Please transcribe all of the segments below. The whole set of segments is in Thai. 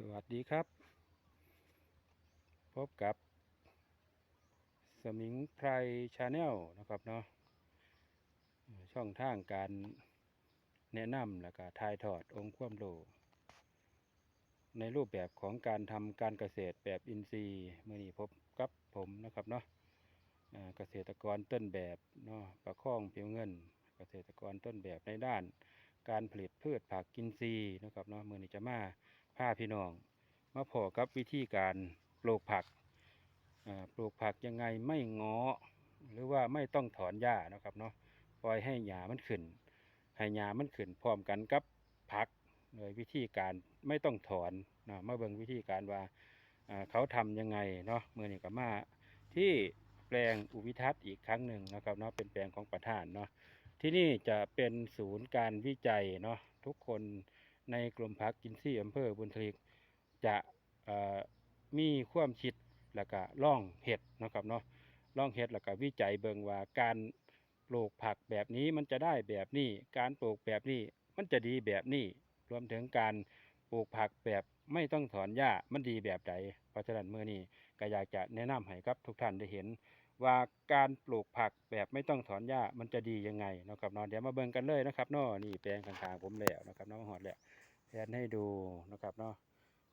สวัสดีครับ พบกับ สมิงไพรชาแนลนะครับเนาะช่องทางการแนะนำและก็ถ่ายทอดองค์ความรู้ในรูปแบบของการทำการเกษตรแบบอินทรีย์เมื่อนี้พบกับผมนะครับเนาะเกษตรกรต้นแบบเนาะประคองเพียวเงิน เกษตรกรต้นแบบในด้าน การผลิตพืชผักกินทรีย์นะครับเนาะเมื่อนี้จะมา พาพี่น้องมาพอกับวิธีการปลูกผักปลูกผักยังไงไม่งอหรือว่าไม่ต้องถอนหญ้านะครับเนาะปล่อยให้หญ้ามันขึ้น ให้หญ้ามันขึ้นพร้อมกันกับผักโดยวิธีการไม่ต้องถอนนะมาเบิ่งวิธีการว่าเขาทำยังไงเนาะเมื่อนี้ก็มาที่แปลงอุวิทัศน์อีกครั้งหนึ่งนะครับเนาะเป็นแปลงของประธานเนาะที่นี่จะเป็นศูนย์การวิจัยเนาะทุกคน ในกลุ่มพักกินซี่อำเภอบุญทลิกจะมีความคิดแล้วก็ล่องเห็ดนะครับเนาะล่องเห็ดแล้วก็วิจัยเบิงว่าการปลูกผักแบบนี้มันจะได้แบบนี้ การปลูกแบบนี้มันจะดีแบบนี้ รวมถึงการปลูกผักแบบไม่ต้องถอนหญ้ามันดีแบบใดเพราะฉะนั้นเมื่อนี้ก็อยากจะแนะนำให้กับทุกท่านได้เห็น ว่าการปลูกผักแบบไม่ต้องถอนหญ้ามันจะดียังไงนะครับเนาะเดี๋ยวมาเบิ่งกันเลยนะครับเนาะนี่แปลงข้างๆผมแล้วนะครับเนาะหอดแล้วแทนให้ดูนะครับเนาะ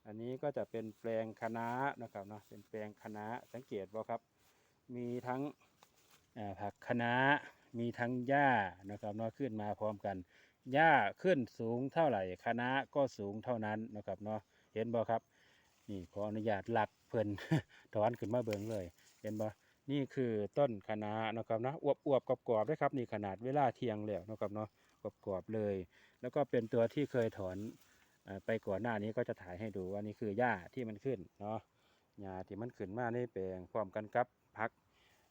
อันนี้ก็จะเป็นแปลงคะน้านะครับเนาะเป็นแปลงคะน้าสังเกตว่าครับ มีทั้งผักคะน้ามีทั้งหญ้านะครับเนาะขึ้นมาพร้อมกันหญ้าขึ้นสูงเท่าไหร่คะน้าก็สูงเท่านั้นนะครับเนาะเห็นบ่ครับนี่ขออนุญาตหลักเพิ่นถอนขึ้นมาเบิ่งเลย เห็นบ่ นี่คือต้นคะน้านะครับนะอวบอวบๆกรอบๆด้วยครับนี่ขนาดเวลาเที่ยงแล้วนะครับเนาะกรอบๆเลย แล้วก็เป็นตัวที่เคยถอนอไปก่อนหน้านี้ก็จะถ่ายให้ดูว่านี่คือหญ้าที่มันขึ้นเนาะหญ้าที่มันขึ้นมาในแปลงพร้อมกันกับพัก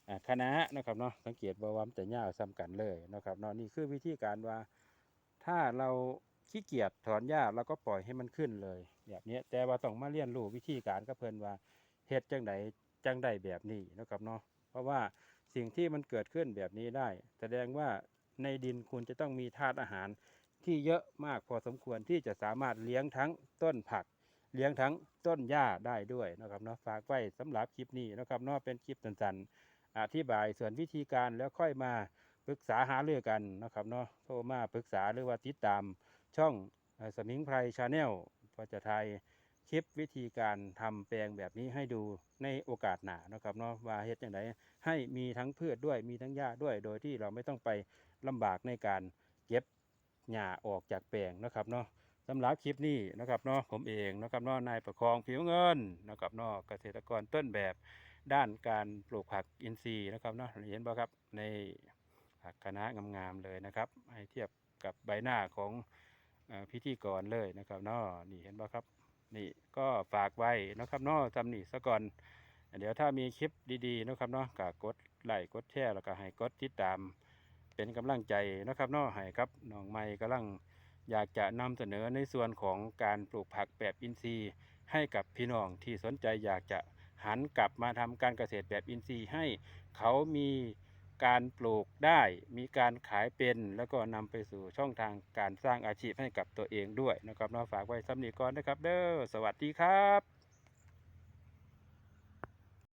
อ่าคะน้านะครับเนาะสังเกตว่าวามันจะหญ้าซ้ำกันเลยนะครับเนาะนี่คือวิธีการว่า ถ้าเราขี้เกียจถอนหญ้าเราก็ปล่อยให้มันขึ้นเลยแบบนี้แต่ว่าต้องมาเรียนรู้วิธีการกับเพิ่นว่าเฮ็ดจังได จังได้แบบนี้นะครับเนาะเพราะว่าสิ่งที่มันเกิดขึ้นแบบนี้ได้ แสดงว่าในดินคุณจะต้องมีธาตุอาหารที่เยอะมากพอสมควรที่จะสามารถเลี้ยงทั้งต้นผัก เลี้ยงทั้งต้นหญ้าได้ด้วยนะครับเนาะฝากไว้สำหรับคลิปนี้นะครับเนาะเป็นคลิปสั้นๆอธิบายส่วนวิธีการแล้วค่อยมาปรึกษาหาเรื่อกันนะครับเนาะโทรมาปรึกษาหรือว่าติดตามช่องสมิงไพรชาแนลก็จะถ่าย ลิปวิธีการทำแปลงแบบนี้ให้ดูในโอกาสหนานะครับเนาะว่าเฮ็ดอย่างไรให้มีทั้งพืชด้วยมีทั้งหญ้าด้วย โดยที่เราไม่ต้องไปลำบากในการเก็บหญ้าออกจากแปลงนะครับเนาะสำหรับคลิปนี้นะครับเนาะผมเองนะครับเนาะนายประคองผิวเงินนะครับเนาะเกษตรกรต้นแบบด้านการปลูกผักอินทรีย์นะครับเนาะเห็นบ่ครับในผักคะน้างามๆเลยนะครับ ให้เทียบกับใบหน้าของพิธีกรเลยนะครับเนาะนี่เห็นบ่ครับ นี่ก็ฝากไว้นะครับเนาะทำนี่ซะก่อน เดี๋ยวถ้ามีคลิปดีๆนะครับเนาะก็กดไลค์กดแชร์แล้วก็ให้กดติดตาม เป็นกำลังใจนะครับเนาะให้ครับน้องใหม่กำลังอยากจะนำเสนอในส่วนของการปลูกผักแบบอินทรีย์ ให้กับพี่น้องที่สนใจอยากจะหันกลับมาทำการเกษตรแบบอินทรีย์ให้เขามี การปลูกได้ มีการขายเป็น แล้วก็นำไปสู่ช่องทางการสร้างอาชีพให้กับตัวเองด้วยนะครับเนาะฝากไว้สำนีก่อนนะครับ เด้อสวัสดีครับ